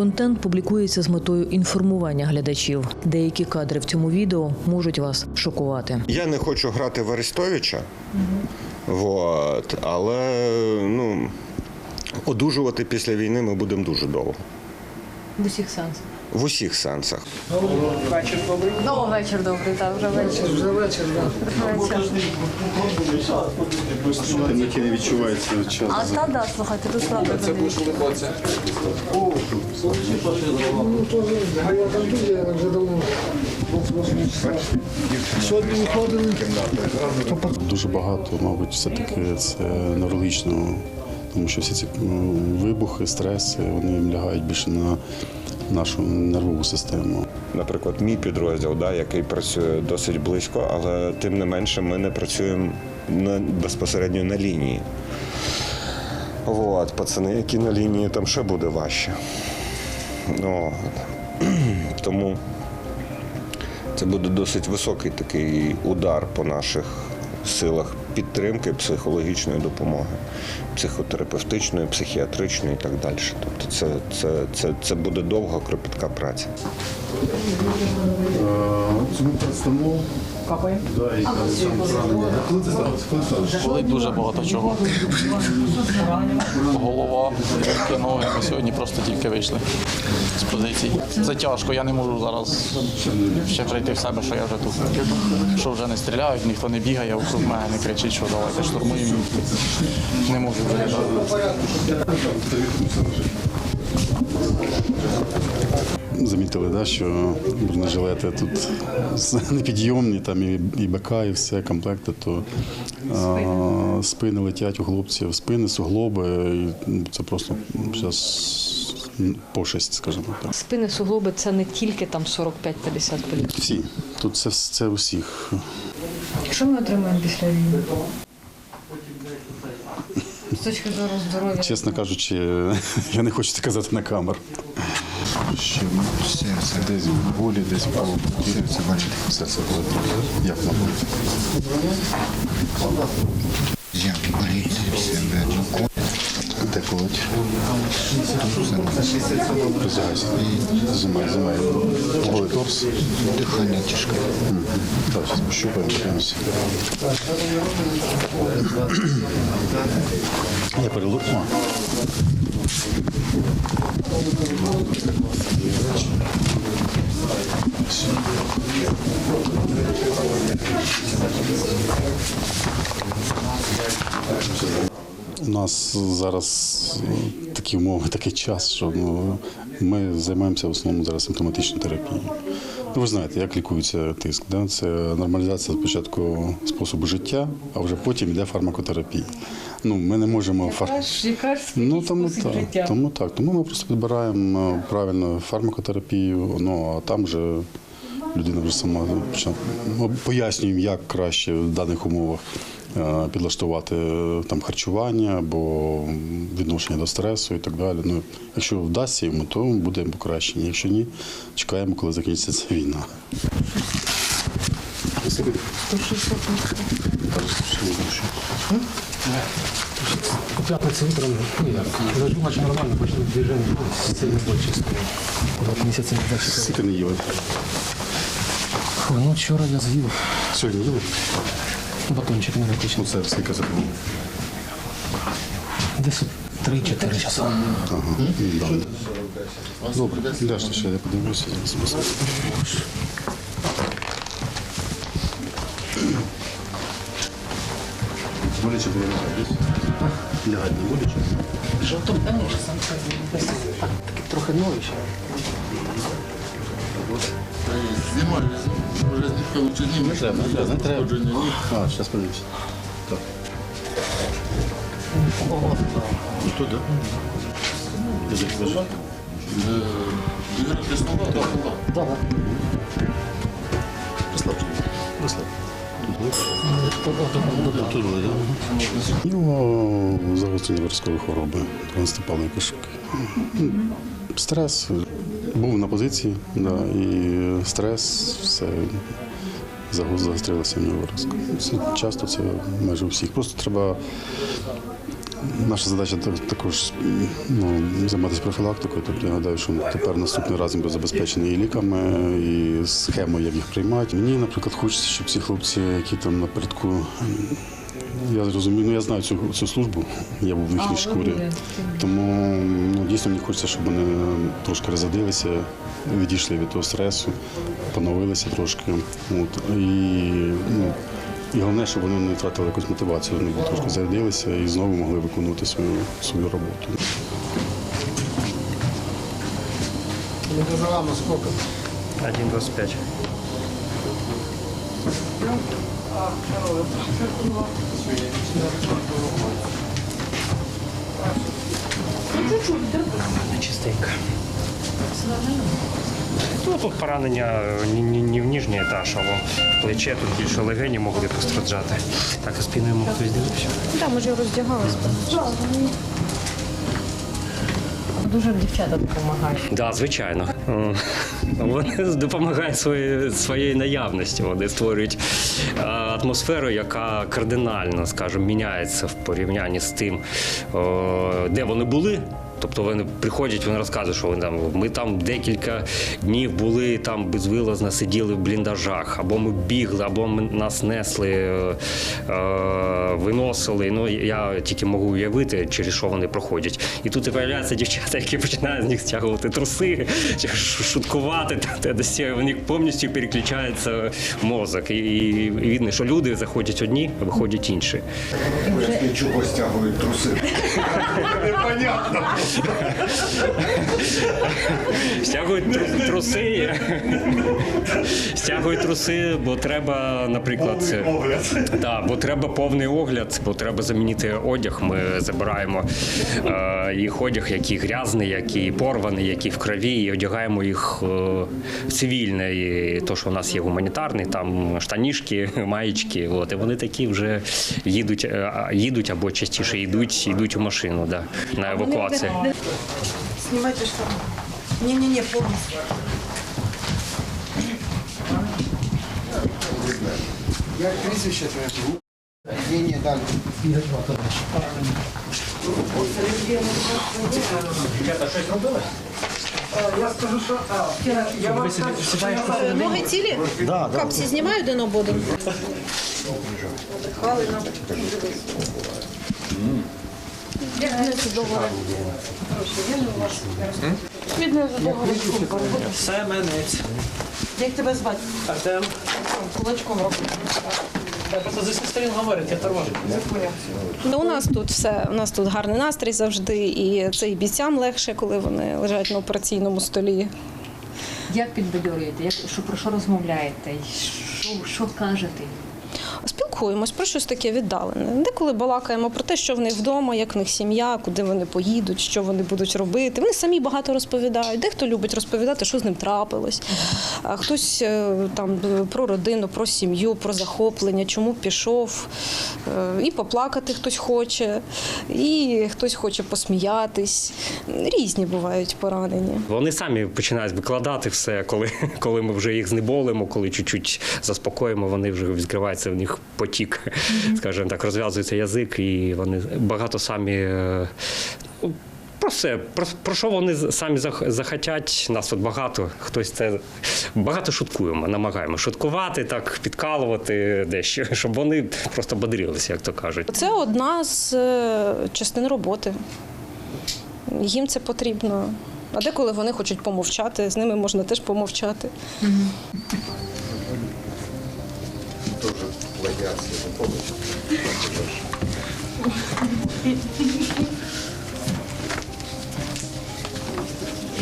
Контент публікується з метою інформування глядачів. Деякі кадри в цьому відео можуть вас шокувати. Я не хочу грати в Арестовича, вот, але ну, одужувати після війни ми будемо дуже довго. В усіх сенсах. В усіх сенсах. Ну, вечір добрий, так, вже вечір. Вже вечір, так. Темноті не відчувається час. А та да, слухайте, тут правда. Це Дуже багато, мабуть, все-таки це неврологічно, тому що всі ці вибухи, стреси, вони лягають більше на нашу нервову систему. Наприклад, мій підрозділ, да, який працює досить близько, але тим не менше ми не працюємо на, безпосередньо на лінії. От, пацани, які на лінії, там ще буде важче. Ну, тому це буде досить високий такий удар по наших силах підтримки психологічної допомоги, психотерапевтичної, психіатричної і так далі. Тобто це, це, це, це буде довга, кропітка праця. Цьому представну Болить дуже багато чого. Голова, руки, ноги. Ми сьогодні просто тільки вийшли з позицій. Це тяжко, я не можу зараз ще прийти в себе, що я вже тут. Що вже не стріляють, ніхто не бігає, вокруг мене не кричить, що давайте штурмуємо. Не можу вже. Замітили, да, що бронежилети тут непідйомні, там і, і БК, і все, комплекти, то а, спини летять у хлопців, спини, суглоби. І це просто зараз пошесть, скажімо так. Спини суглоби це не тільки там 45-50 полів. Всі. Тут це, це усіх. Що ми отримаємо після війни? З точки зору здоров'я. Чесно кажучи, я не хочу це казати на камеру. Ще серце десь болі, десь по серце болить. Серце болить. Як воно болить? Як болить блядь. Де колоть? Роздягайся. Зимай, зимай. Голий торс. Дихання тяжке. Так, зараз пощупаємо. Я перелу... У нас зараз такі умови, такий час, що ну, ми займаємося в основному зараз симптоматичною терапією. Ну, ви знаєте, як лікується тиск. Да? Це нормалізація спочатку способу життя, а вже потім йде фармакотерапія. Ну, ми не можемо фар... Ну тому так, тому так. Тому ми просто підбираємо е, правильно фармакотерапію, ну а там вже людина вже сама ну, пояснюємо, як краще в даних умовах е, підлаштувати е, там харчування або відношення до стресу і так далі. Ну, якщо вдасться йому, то буде покращення. Якщо ні, чекаємо, коли закінчиться ця війна. Пятница утром, ну як, лежу, наче нормально, почну движение, сильно больше місяці не дальше. Скільки не їли? Фу, ну вчора я з'їв Сьогодні їли? батончик енергетичний. Ну це скільки забув. Десь 3-4 часа. Ага. Добре. Добре, ляжте ще, я подивлюся. зараз. Боляче було лягати? Лягати не боляче? Жовтом, конечно, сам Таке трохи новіше. Знімаю, може лучше не треба, не треба, не треба. А, зараз подивимося. Так. Тут, так? Язик лежить? Да, да. Розслабся. Розслабся. Тут були, так? Ну, загострення виразкової хвороби, наступали кишки. Стрес. Був на позиції, да, і стрес, все загострилося в нього. Часто це майже у всіх. Просто треба Наша задача також ну, займатися профілактикою. Тобто я гадаю, що тепер наступний раз ми забезпечені і ліками, і схемою, як їх приймати. Мені, наприклад, хочеться, щоб ці хлопці, які там напередку. Я зрозумію, ну я знаю цю, цю службу, я був в їхній шкурі. Тому ну, дійсно мені хочеться, щоб вони трошки розрядилися, відійшли від того стресу, поновилися трошки. От, і, ну, і головне, щоб вони не втратили якусь мотивацію, вони трошки зарядилися і знову могли виконувати свою, свою роботу. Медозалама сколько? 1,25. Чистенько. Ну, тут поранення не, не, не в нижній етаж, а в плече тут більше легені могли постраждати. Так, а спиною мог хтось дивився. Так, ми ж роздягалися. Дуже дівчата допомагають. Так, да, звичайно. Е, Вони допомагають своєю, своєю наявністю. Вони створюють е, атмосферу, яка кардинально, скажімо, міняється в порівнянні з тим, е, де вони були. Тобто вони приходять, вони розказують, що вони там. Ми там декілька днів були там безвилазно сиділи в бліндажах, або ми бігли, або ми нас несли, е, е, виносили. Ну я тільки можу уявити, через що вони проходять. І тут і з'являються дівчата, які починають з них стягувати труси, шуткувати та до. У них повністю переключається мозок. І, і видно, що люди заходять одні, а виходять інші. Чого стягують труси? Стягують труси. Стягують труси, бо треба, наприклад, Да, бо треба повний огляд, бо треба замінити одяг. Ми забираємо е, їх одяг, який грязний, який порваний, який в крові, і одягаємо їх е, в цивільне. І то, що у нас є гуманітарний, там штанішки, маєчки. От, і вони такі вже їдуть, е, а- їдуть або частіше йдуть, йдуть у машину да, на евакуацію. Снимайте штаны. Не-не-не, полностью. Як прізвище твоє? Ні, ні, далі. Ноги цілі? Капці знімаю один Об один? Хвалина. Семенець. Як тебе звати? Артем. Кулачком роблю. Просто зі сестрин говорить, я торможу. У нас тут все, у нас тут гарний настрій завжди, і це і бійцям легше, коли вони лежать на операційному столі. Як підбадьорюєте? Про що розмовляєте? Що кажете? Спілкуємось про щось таке віддалене. Деколи балакаємо про те, що в них вдома, як в них сім'я, куди вони поїдуть, що вони будуть робити. Вони самі багато розповідають. Дехто любить розповідати, що з ним трапилось. А хтось е, там про родину, про сім'ю, про захоплення, чому пішов. Е, І поплакати хтось хоче, і хтось хоче посміятись. Різні бувають поранення. Вони самі починають викладати все, коли, коли ми вже їх знеболимо, коли чуть-чуть заспокоїмо, вони вже відкривається в них потік, скажімо так, розв'язується язик, і вони багато самі. е, Про все, про, про що вони самі зах- захотять, нас тут багато, хтось це багато шуткуємо, намагаємо шуткувати, так, підкалувати дещо, щоб вони просто бодрилися, як то кажуть. Це одна з е, частин роботи. Їм це потрібно. А деколи вони хочуть помовчати, з ними можна теж помовчати. Дуже плагіація виходить.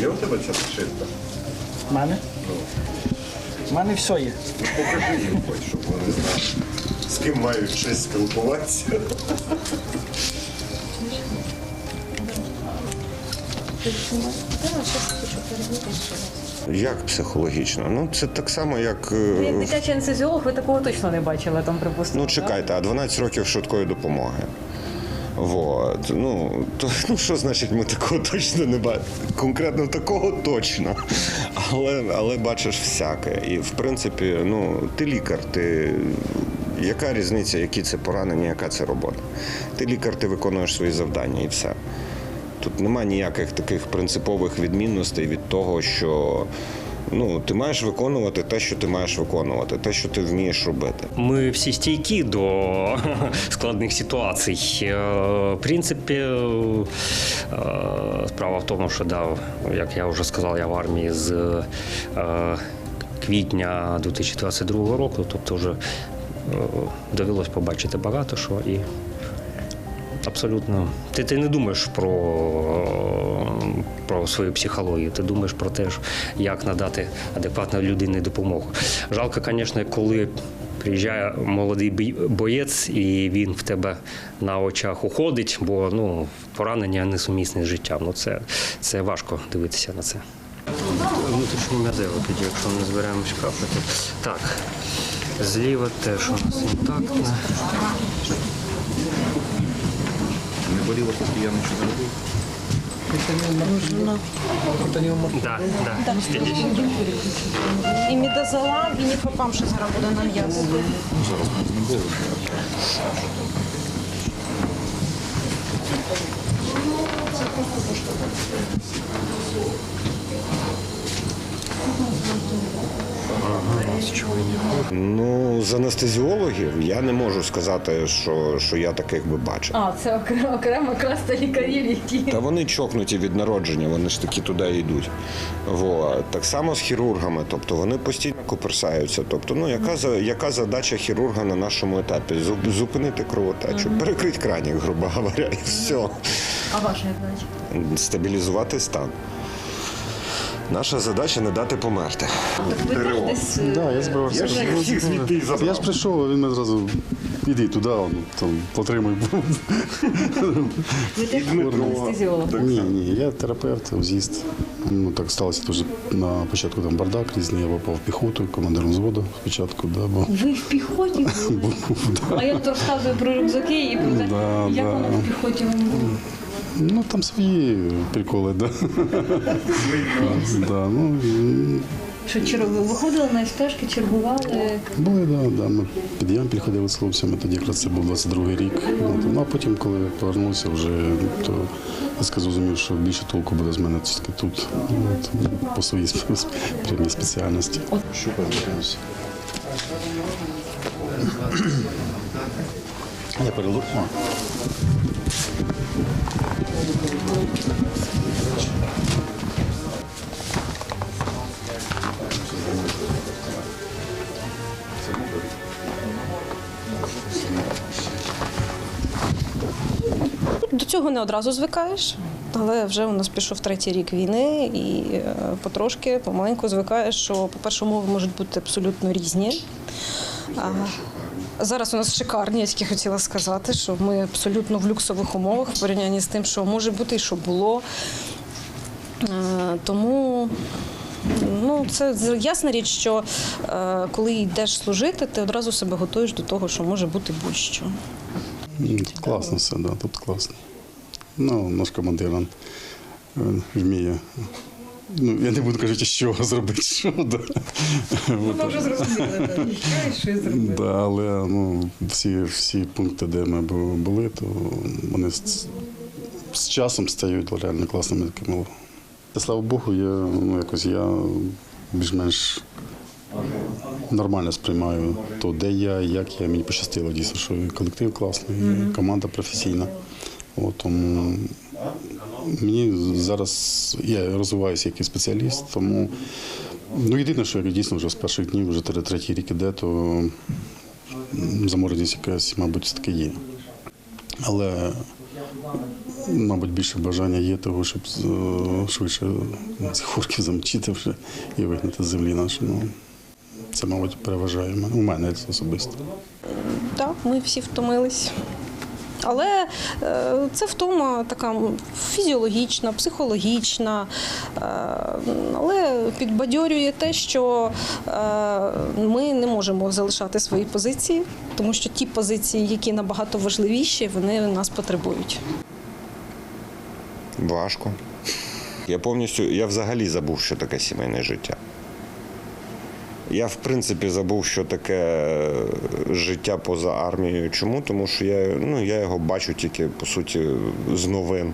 Є у тебе ця шилька? У мене? У мене все є. Покажи їм хоч, щоб вони знали, з ким мають честь спілкуватися. Як психологічно? Ну це так само, як. е, Як дитячий анестезіолог, ви такого точно не бачили там, припустимо. Ну чекайте, а 12 років швидкої допомоги. Вот. Ну, то, ну що значить, ми такого точно не бачимо? Конкретно такого точно. Але, але бачиш всяке. І в принципі, ну, ти лікар, ти яка різниця, які це поранення, яка це робота. Ти лікар, ти виконуєш свої завдання і все. Тут нема ніяких таких принципових відмінностей від того, що ну, ти маєш виконувати те, що ти маєш виконувати, те, що ти вмієш робити. Ми всі стійкі до складних ситуацій. Е, В принципі, е, справа в тому, що да, як я вже сказав, я в армії з е, квітня 2022 року, тобто вже довелось побачити багато що і. Абсолютно. Ти, ти не думаєш про, про свою психологію, ти думаєш про те, як надати адекватно людині допомогу. Жалко, звісно, коли приїжджає молодий боєць і він в тебе на очах уходить, бо ну, поранення несумісне з життям. Ну, це, це важко дивитися на це. Внутрішню м'язеву тоді, якщо не зберемо шкафити. Так, зліва теж у нас інтактне. Боліло, поки я нічого не робив. Да, да. Ідіть. І мідозолам, і ніфопам, що зараз буде на м'ясо. Зараз ми з ним були. Ну, з анестезіологів я не можу сказати, що, що я таких би бачив. А, це окремо, окрема каста лікарів, які. Та вони чокнуті від народження, вони ж таки туди йдуть. Во. Так само з хірургами, тобто вони постійно коперсаються. Тобто, ну яка за яка задача хірурга на нашому етапі? Зу- Зупинити кровотечу, перекрити кранік, грубо говоря, і все. А ваша задача? Стабілізувати стан. Наша задача не дати померти. Да, я збирався. Я ж їх всіх звідти і забрав. Я ж прийшов, а він мене зразу іди туди, ну, там, потримай. Ви теж анестезіолог. Ні, ні, я терапевт, аузіст. Ну так сталося дуже на початку там бардак різний, я попав в піхоту, командиром взводу спочатку, да, бо Ви в піхоті були? був, да. А я от розказую про рюкзаки і про те, Да, як да. воно в піхоті вам було. Ну там свої приколи, да. да, ну, Що чер... виходили на стежки, чергували. були, да, да. Ми під Ямпіль ходили з хлопцями, тоді якраз це був 22-й рік. От. Ну а потім, коли повернувся вже, то я сказав, зрозумів, що більше толку буде з мене тільки тут, от, по своїй сп- прямій спеціальності. Що повернувся? Я перелук. До цього не одразу звикаєш, але вже у нас пішов третій рік війни, і е, потрошки, помаленьку звикаєш, що, по-перше, умови можуть бути абсолютно різні. Зараз у нас шикарні, я тільки хотіла сказати, що ми абсолютно в люксових умовах в порівнянні з тим, що може бути і що було. Е, Тому ну, це ясна річ, що е, коли йдеш служити, ти одразу себе готуєш до того, що може бути будь-що. Класно все, да, тут класно. Ну, наш командир він вміє. Ну, я не буду кажучи, що зробити, що, да. От, Ми вже зрозуміли, що зробили. да, але ну, всі, всі пункти, де ми були, то вони з, з часом стають реально класними такими. Слава Богу, я, ну, якось я більш-менш нормально сприймаю то, де я, як я. Мені пощастило дійсно, що колектив класний, і команда професійна. От, тому мені зараз я розвиваюся як і спеціаліст, тому ну, єдине, що я дійсно вже з перших днів, вже тре- третій рік іде, то м, замореність якась, мабуть, все-таки є. Але, мабуть, більше бажання є того, щоб швидше цих орків замчити вже і вигнати з землі нашу. Ну, це, мабуть, переважає. У мене особисто. Так, ми всі втомились. Але е, це втома така фізіологічна, психологічна, е, але підбадьорює те, що е, ми не можемо залишати свої позиції, тому що ті позиції, які набагато важливіші, вони нас потребують. Важко. Я повністю, я взагалі забув, що таке сімейне життя. Я в принципі забув, що таке життя поза армією. Чому? Тому що я, ну, я його бачу тільки по суті з новин.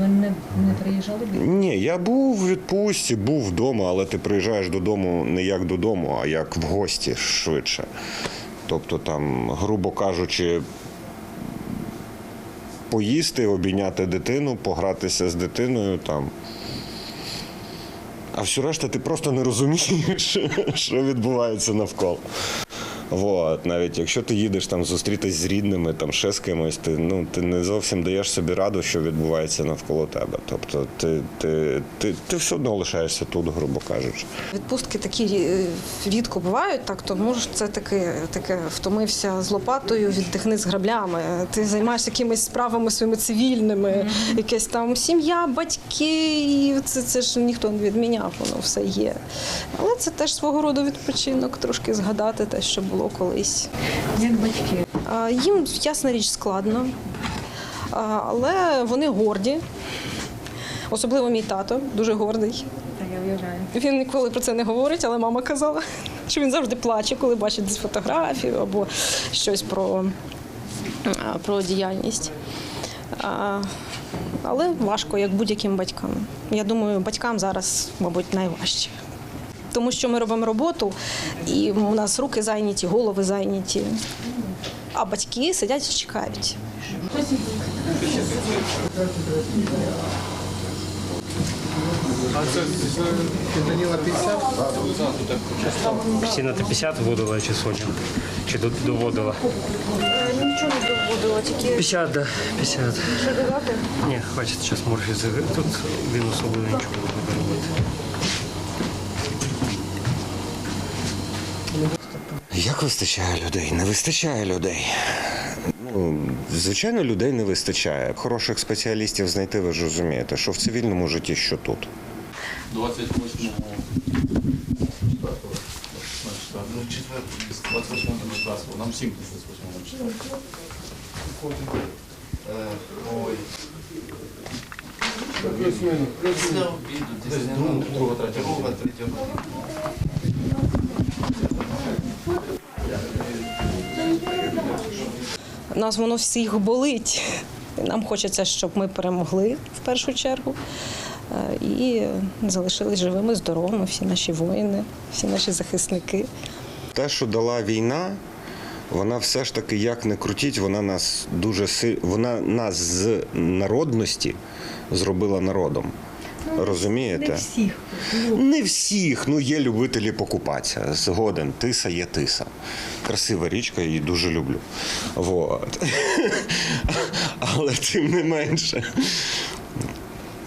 Ви не, не приїжджали? Ні, я був у відпустці, був вдома, але ти приїжджаєш додому не як додому, а як в гості швидше. Тобто, там, грубо кажучи, поїсти, обійняти дитину, погратися з дитиною там. А всю решту ти просто не розумієш, що відбувається навколо. Вот. Навіть якщо ти їдеш там зустрітись з рідними, там ще з кимось, ти, ну, ти не зовсім даєш собі раду, що відбувається навколо тебе. Тобто ти, ти, ти, ти все одно лишаєшся тут, грубо кажучи. Відпустки такі е, рідко бувають, так тому ж це таке, таке втомився з лопатою, віддихни з граблями. Ти займаєшся якимись справами своїми цивільними, якась там сім'я, батьки, і це, це ж ніхто не відміняв, воно все є. Але це теж свого роду відпочинок, трошки згадати те, що було колись. Як батьки? Їм, ясна річ, складно, але вони горді. Особливо мій тато дуже гордий. Він ніколи про це не говорить, але мама казала, що він завжди плаче, коли бачить десь фотографію або щось про, про діяльність. Але важко, як будь-яким батькам. Я думаю, батькам зараз, мабуть, найважче. Тому що ми робимо роботу, і у нас руки зайняті, голови зайняті. А батьки сидять і чекають. Всі на 50 вводила чи сотню? Чи доводила? Нічого не доводила, тільки 50, да, 50. що додати. Ні, хватить зараз морфі. Тут він особливо нічого Як вистачає людей? Не вистачає людей. Ну, звичайно, людей не вистачає. Хороших спеціалістів знайти, ви ж розумієте, що в цивільному житті, що тут. 28 28 Нам всім 28 Друга, третя. Нас воно всіх болить. Нам хочеться, щоб ми перемогли в першу чергу е, і залишились живими, здоровими, всі наші воїни, всі наші захисники. Те, що дала війна, вона все ж таки, як не крутіть, вона нас дуже си... вона нас з народності зробила народом. Розумієте? Не всіх. Не всіх, ну є любителі покупатися. Згоден, тиса є тиса. Красива річка, її дуже люблю. Вот. Але тим не менше.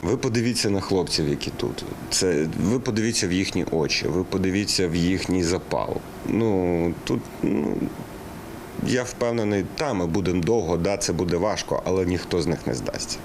Ви подивіться на хлопців, які тут. Це ви подивіться в їхні очі, ви подивіться в їхній запал. Ну тут ну, я впевнений, та ми будемо довго, да, це буде важко, але ніхто з них не здасться.